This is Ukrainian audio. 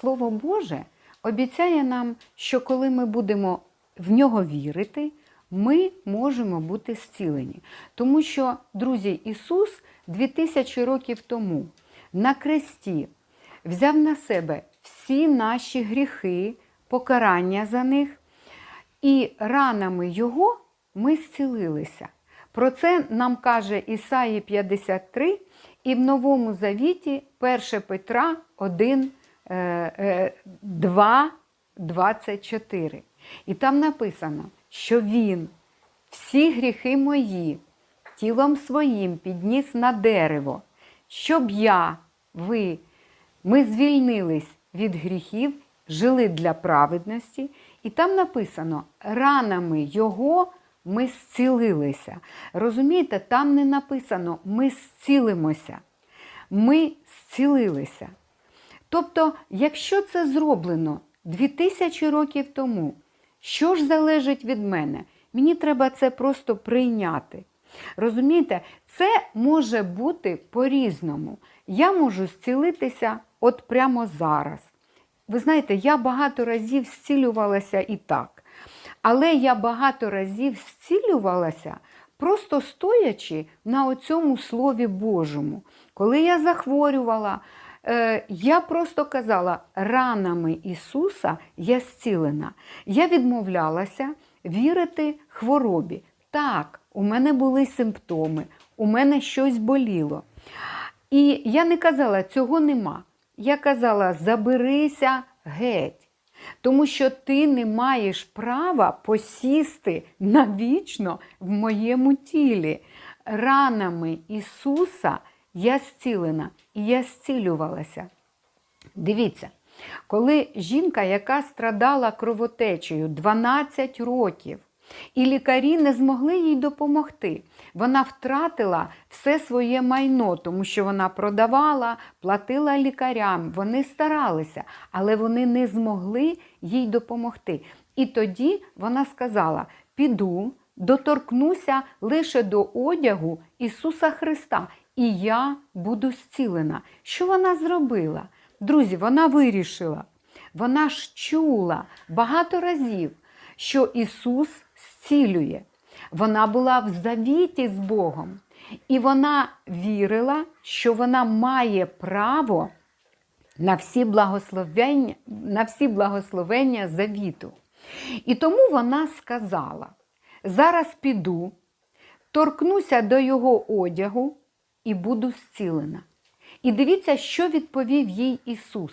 Слово Боже обіцяє нам, що коли ми будемо в нього вірити, ми можемо бути зцілені. Тому що, друзі, Ісус 2000 років тому на кресті взяв на себе всі наші гріхи, покарання за них, і ранами Його ми зцілилися. Про це нам каже Ісаї 53 і в Новому Завіті 1 Петра 1, е, е, 2, 24. І там написано, що Він всі гріхи мої тілом своїм підніс на дерево, щоб я, ви, ми звільнились від гріхів, жили для праведності. І там написано, ранами Його ми зцілилися. Розумієте, там не написано ми зцілимося. Ми зцілилися. Тобто, якщо це зроблено 2000 років тому, що ж залежить від мене? Мені треба це просто прийняти. Розумієте, це може бути по-різному. Я можу зцілитися от прямо зараз. Ви знаєте, я багато разів зцілювалася і так. Але я багато разів зцілювалася, просто стоячи на оцьому Слові Божому. Коли я захворювала, я просто казала, ранами Ісуса я зцілена. Я відмовлялася вірити хворобі. Так, у мене були симптоми, у мене щось боліло. І я не казала, цього нема. Я казала, заберися геть. Тому що ти не маєш права посісти навічно в моєму тілі. Ранами Ісуса я зцілена і я зцілювалася. Дивіться, коли жінка, яка страдала кровотечею 12 років, і лікарі не змогли їй допомогти. Вона втратила все своє майно, тому що вона продавала, платила лікарям, вони старалися, але вони не змогли їй допомогти. І тоді вона сказала: піду, доторкнуся лише до одягу Ісуса Христа, і я буду зцілена. Що вона зробила? Друзі, вона вирішила. Вона ж чула багато разів, що Ісус зцілює. Вона була в завіті з Богом. І вона вірила, що вона має право на всі благословення, на всі благословення завіту. І тому вона сказала: зараз піду, торкнуся до його одягу і буду зцілена. І дивіться, що відповів їй Ісус.